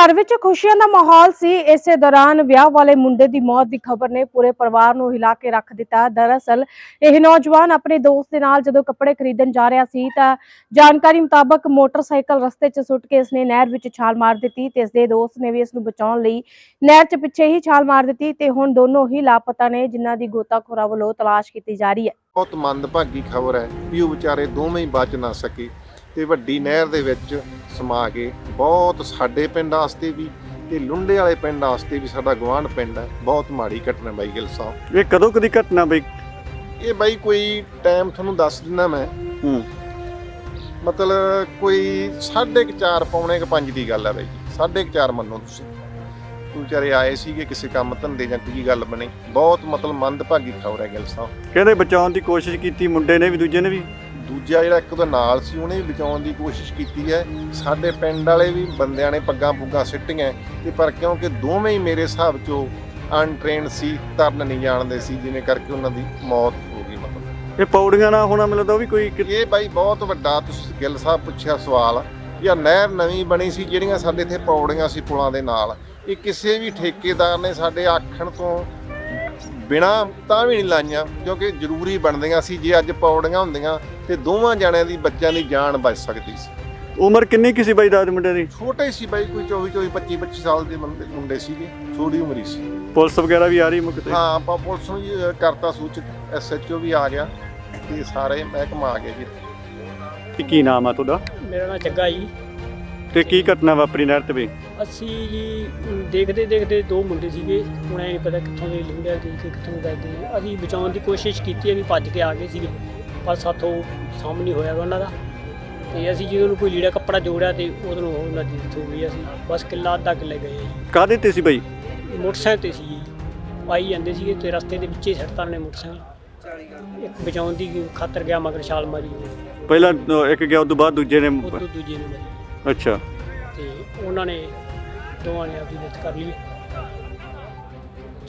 ਘਰ ਵਿੱਚ ਖੁਸ਼ੀਆਂ ਦਾ ਮਾਹੌਲ ਸੀ। ਇਸੇ ਦੌਰਾਨ ਵਿਆਹ ਵਾਲੇ ਮੁੰਡੇ ਦੀ ਮੌਤ ਦੀ ਖਬਰ ਨੇ ਪੂਰੇ ਪਰਿਵਾਰ ਨੂੰ ਹਿਲਾ ਕੇ ਰੱਖ ਦਿੱਤਾ। ਦਰਅਸਲ, ਇਹ ਨੌਜਵਾਨ ਆਪਣੇ ਦੋਸਤ ਦੇ ਨਾਲ ਜਦੋਂ ਕੱਪੜੇ ਖਰੀਦਣ ਜਾ ਰਿਹਾ ਸੀ ਤਾਂ ਜਾਣਕਾਰੀ ਮੁਤਾਬਕ ਮੋਟਰਸਾਈਕਲ ਰਸਤੇ 'ਚ ਸੁੱਟ ਕੇ ਇਸਨੇ ਨਹਿਰ ਵਿੱਚ ਛਾਲ ਮਾਰ ਦਿੱਤੀ ਤੇ ਇਸਦੇ ਦੋਸਤ ਨੇ ਵੀ ਇਸ ਨੂੰ ਬਚਾਉਣ ਲਈ ਨਹਿਰ 'ਚ ਪਿੱਛੇ ਹੀ ਛਾਲ ਮਾਰ ਦਿੱਤੀ ਤੇ ਹੁਣ ਦੋਨੋਂ ਹੀ ਲਾਪਤਾ ਨੇ, ਜਿਨ੍ਹਾਂ ਦੀ ਗੋਤਾਖੋਰਾਂ ਵੱਲੋਂ ਤਲਾਸ਼ ਕੀਤੀ ਜਾ ਰਹੀ ਹੈ। ਬਹੁਤ ਮੰਦਭਾਗੀ ਖਬਰ ਹੈ ਵੀ ਉਹ ਵਿਚਾਰੇ ਦੋਵੇਂ ਹੀ ਬਚ ਨਾ ਸਕੇ। ਤੇ ਵੱਡੀ ਨਹਿਰ ਦੇ ਵਿੱਚ ਸਮਾ ਕੇ ਬਹੁਤ ਸਾਡੇ ਪਿੰਡ ਵਾਸਤੇ ਵੀ ਤੇ ਲੁੰਡੇ ਵਾਲੇ ਪਿੰਡ ਵਾਸਤੇ ਵੀ ਸਾਡਾ ਗਵਾਂਢ ਪਿੰਡ ਹੈ ਬਹੁਤ ਮਾੜੀ ਘਟਨਾ ਬਾਈ ਗਿੱਲ ਸਾਹਿਬ। ਇਹ ਕਦੋਂ ਕਦੀ ਘਟਨਾ ਬਈ? ਇਹ ਬਾਈ ਕੋਈ ਟਾਈਮ ਤੁਹਾਨੂੰ ਦੱਸ ਦਿੰਦਾ ਮੈਂ। ਹੂੰ। ਮਤਲਬ ਕੋਈ 4:30 ਪੌਣੇ 5 ਦੀ ਗੱਲ ਹੈ ਬਾਈ 4:30 ਮੰਨੋ ਤੁਸੀਂ। ਵਿਚਾਰੇ ਆਏ ਸੀਗੇ ਕਿਸੇ ਕੰਮ ਧੰਦੇ ਜਾਂ ਕੀ ਗੱਲ ਬਣੀ। ਬਹੁਤ ਮਤਲਬ ਮੰਦਭਾਗੀ ਖਬਰ ਹੈ ਗਿੱਲ ਸਾਹਿਬ। ਕਹਿੰਦੇ ਬਚਾਉਣ ਦੀ ਕੋਸ਼ਿਸ਼ ਕੀਤੀ ਮੁੰਡੇ ਨੇ ਵੀ ਦੂਜੇ ਨੇ ਵੀ। ਦੂਜਾ ਜਿਹੜਾ ਇੱਕ ਉਹਦਾ ਨਾਲ ਸੀ ਉਹਨੇ ਵੀ ਬਚਾਉਣ ਦੀ ਕੋਸ਼ਿਸ਼ ਕੀਤੀ ਹੈ। ਸਾਡੇ ਪਿੰਡ ਵਾਲੇ ਵੀ ਬੰਦਿਆਂ ਨੇ ਪੱਗਾਂ ਪੁੱਗਾਂ ਸਿੱਟੀਆਂ। ਤੇ ਪਰ ਕਿਉਂਕਿ ਦੋਵੇਂ ਹੀ ਮੇਰੇ ਹਿਸਾਬ ਚੋਂ ਅਨਟ੍ਰੇਨਡ ਸੀ ਤਰਨ ਨਹੀਂ ਜਾਣਦੇ ਸੀ ਜਿਵੇਂ ਕਰਕੇ ਉਹਨਾਂ ਦੀ ਮੌਤ ਹੋ ਗਈ ਮਤਲਬ। ਇਹ ਪੌੜੀਆਂ ਨਾਲ ਹੋਣਾ ਮਿਲਦਾ ਉਹ ਵੀ ਕੋਈ ਇਹ ਬਾਈ ਬਹੁਤ ਵੱਡਾ ਤੁਸੀਂ ਗਿੱਲ ਸਾਹਿਬ ਪੁੱਛਿਆ ਸਵਾਲ ਯਾ ਨਹਿਰ ਨਵੀਂ ਬਣੀ ਸੀ ਜਿਹੜੀਆਂ ਸਾਡੇ ਇੱਥੇ ਪੌੜੀਆਂ ਸੀ ਪੁਲਾਂ ਦੇ ਨਾਲ। ਇਹ ਕਿਸੇ ਵੀ ਠੇਕੇਦਾਰ ਨੇ ਸਾਡੇ ਆਖਣ ਤੋਂ ਬਿਨਾ ਤਾਂ ਵੀ ਨਹੀਂ ਲਾਈਆਂ ਕਿਉਂਕਿ ਜ਼ਰੂਰੀ ਬਣਦੀਆਂ ਸੀ ਜੇ ਅੱਜ ਪੌੜੀਆਂ ਹੁੰਦੀਆਂ ਤੇ ਦੋਵਾਂ ਜਣਿਆਂ ਦੀ ਬੱਚਿਆਂ ਦੀ ਜਾਨ ਬਚ ਸਕਦੀ ਸੀ। ਉਮਰ ਕਿੰਨੀ ਕੀ ਸੀ ਬਾਈ ਦਾਦ ਮੁੰਡੇ ਦੀ? ਛੋਟੇ ਸੀ ਬਾਈ ਕੋਈ 24 24 25 25 ਸਾਲ ਦੇ ਮੁੰਡੇ ਮੁੰਡੇ ਸੀਗੇ ਛੋਟੀ ਉਮਰੀ ਸੀ। ਪੁਲਿਸ ਵਗੈਰਾ ਵੀ ਆ ਰਹੀ ਮੁਕਤੇ ਹਾਂ ਆਪਾਂ ਪੁਲਿਸ ਨੂੰ ਜੀ ਕਰਤਾ ਸੂਚਿਤ ਐਸਐਚਓ ਵੀ ਆ ਗਿਆ ਤੇ ਸਾਰੇ ਮਹਿਕਮਾ ਆ ਗਏ ਜੀ। ਕੀ ਕੀ ਨਾਮ ਆ ਤੁਹਾਡਾ? ਮੇਰਾ ਨਾਮ ਜੱਗਾ ਜੀ। ਤੇ ਕੀ ਘਟਨਾ ਵਾਪਰੀ ਨਹਿਰ ਤੇ ਬਈ ਅਸੀਂ ਜੀ ਅਮ, ਦੇਖਦੇ ਦੇਖਦੇ ਦੋ ਮੁੰਡੇ ਸੀਗੇ ਹੁਣ ਐ ਨਹੀਂ ਪਤਾ ਕਿੱਥੋਂ ਦੇ ਲੰਘਿਆ ਤੇ ਕਿੱਥੋਂ ਦੇ ਗਏ ਅਸੀਂ ਬਚਾਉਣ ਦੀ ਕੋਸ਼ਿਸ਼ ਕੀਤੀ ਹੈ ਵੀ ਭੱਜ ਕੇ ਆ ਗਏ ਸੀਗੇ ਪਰ ਸਾਥੋਂ ਸਾਹਮਣੇ ਹੋਇਆ ਉਹਨਾਂ ਦਾ। ਤੇ ਅਸੀਂ ਜਦੋਂ ਨੂੰ ਕੋਈ ਲੀੜਾ ਕੱਪੜਾ ਜੋੜਿਆ ਤੇ ਨੂੰ ਉਹਨਾਂ ਦੀ death ਹੋ ਗਈ ਅਸੀਂ। ਬਸ ਕਿੱਲਾ ਅੱਧਾ ਕਿੱਲੇ ਗਏ ਆ ਕਾਹਦੇ ਤੇ ਸੀ ਬਾਈ? ਜੀ ਮੋਟਰਸਾਈਕਲ ਤੇ ਸੀ ਜੀ। ਪਾਈ ਜਾਂਦੇ ਸੀਗੇ ਤੇ ਰਸਤੇ ਦੇ ਵਿੱਚੇ ਸੜਤਾਂ ਨੇ ਮੋਟਰਸਾਈਕਲ। ਇੱਕ ਬਚਾਉਣ ਦੀ ਖਾਤਰ ਗਿਆ ਮਗਰ ਛਾਲ ਮਾਰੀ ਪਹਿਲਾਂ ਅ, ਇੱਕ ਗਿਆ ਉਦੋਂ ਬਾਅਦ ਦੂਜੇ ਨੇ ਉਦੋਂ ਦੂਜੇ ਨੇ ਮਾਰੀ। ਅੱਛਾ। ਤੇ ਉਹਨਾਂ ਨੇ ਦੋਵਾਂ ਨੇ ਆਪਣੀ ਡੈਥ ਕਰ ਲਈ।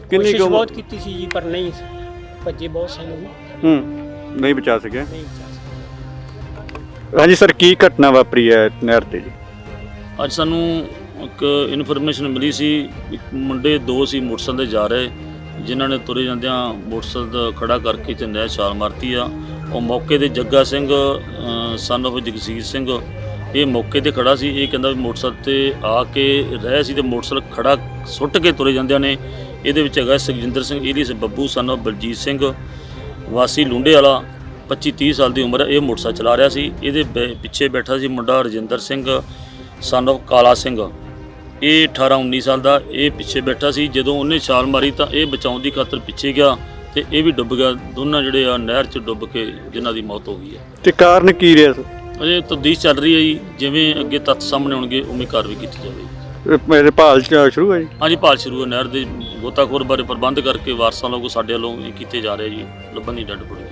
ਕਿੰਨੀ ਕੋਸ਼ਿਸ਼ ਬਹੁਤ ਕੀਤੀ ਸੀ ਜੀ ਪਰ ਨਹੀਂ ਭੱਜੇ ਬਹੁਤ ਸਹੀ ਨਹੀਂ ਹੂੰ ਨਹੀਂ ਬਚਾ ਸਕਿਆ। ਬਚਾ ਸਕੇ ਹਾਂਜੀ ਸਰ ਕੀ ਘਟਨਾ ਵਾਪਰੀ ਹੈ ਨਹਿਰ ਤੇ ਜੀ? ਅੱਜ ਸਾਨੂੰ ਇੱਕ ਇਨਫੋਰਮੇਸ਼ਨ ਮਿਲੀ ਸੀ ਇੱਕ ਮੁੰਡੇ ਦੋ ਸੀ ਮੋਟਰਸਾਈਕਲ ਤੇ ਜਾ ਰਹੇ ਜਿਨ੍ਹਾਂ ਨੇ ਤੁਰੇ ਜਾਂਦਿਆਂ ਮੋਟਰਸਾਈਕਲ ਦਾ ਖੜਾ ਕਰਕੇ ਤੇ ਨਹਿਰ ਛਾਲ ਮਾਰਤੀ ਆ। ਉਹ ਮੌਕੇ ਤੇ ਜੱਗਾ ਸਿੰਘ ਸਨ of ਜਗਸੀਰ ਸਿੰਘ ਇਹ ਮੌਕੇ ਤੇ ਖੜਾ ਸੀ, ਇਹ ਕਹਿੰਦਾ ਵੀ ਮੋਟਰਸਾਈਕਲ ਤੇ ਆ ਕੇ ਰਹਿ ਸੀ ਤੇ ਮੋਟਰਸਾਈਕਲ ਖੜਾ ਸੁੱਟ ਕੇ ਤੁਰੇ ਜਾਂਦਿਆਂ ਨੇ। ਇਹਦੇ ਵਿੱਚ ਹੈਗਾ ਸੁਖਜਿੰਦਰ ਸਿੰਘ ਏਲੀਸ ਬੱਬੂ ਸਨ of ਬਲਜੀਤ ਸਿੰਘ, ਵਾਸੀ ਲੁੰਡੇ ਵਾਲਾ 25 30 ਸਾਲ ਦੀ ਉਮਰ, ਇਹ ਮੋਟਰਸਾਈਕਲ ਚਲਾ ਰਿਹਾ ਸੀ। ਇਹਦੇ ਬੈ- ਪਿੱਛੇ ਬੈਠਾ ਸੀ ਮੁੰਡਾ ਰਜਿੰਦਰ ਸਿੰਘ ਸਨ of ਕਾਲਾ ਸਿੰਘ। ਇਹ 18 19 ਸਾਲ ਦਾ, ਇਹ ਪਿੱਛੇ ਬੈਠਾ ਸੀ। ਜਦੋਂ ਉਹਨੇ ਛਾਲ ਮਾਰੀ ਤਾਂ ਇਹ ਬਚਾਉਣ ਦੀ ਖਾਤਰ ਪਿੱਛੇ ਗਿਆ ਤੇ ਇਹ ਵੀ ਡੁੱਬ ਗਿਆ। ਦੋਨਾਂ ਜਿਹੜੇ ਆ ਨਹਿਰ 'ਚ ਡੁੱਬ ਕੇ ਜਿਨ੍ਹਾਂ ਦੀ ਮੌਤ ਹੋ ਗਈ ਹੈ। ਤੇ ਕਾਰਨ ਕੀ ਰਿਹਾ ਅਜੇ ਤਬਦੀਸ਼ ਚੱਲ ਰਹੀ ਹੈ ਜੀ ਜਿਵੇਂ ਅੱਗੇ ਤੱਥ ਸਾਹਮਣੇ ਆਉਣਗੇ ਉਵੇਂ ਕਾਰਵਾਈ ਕੀਤੀ ਜਾਵੇਗੀ। ਇਹ ਮੇਰੇ ਭਾਲ ਚ ਸ਼ੁਰੂ ਹੈ ਜੀ? ਹਾਂਜੀ ਭਾਲ ਸ਼ੁਰੂ ਹੈ ਨਹਿਰ ਦੇ ਗੋਤਾਖੋਰ ਬਾਰੇ ਪ੍ਰਬੰਧ ਕਰਕੇ ਵਾਰਸਾਂ ਲੋਕ ਸਾਡੇ ਵੱਲੋਂ ਇਹ ਕੀਤੇ ਜਾ ਰਹੇ ਜੀ ਲੱਭਣ ਦੀ ਡੱਡ ਪੜੀ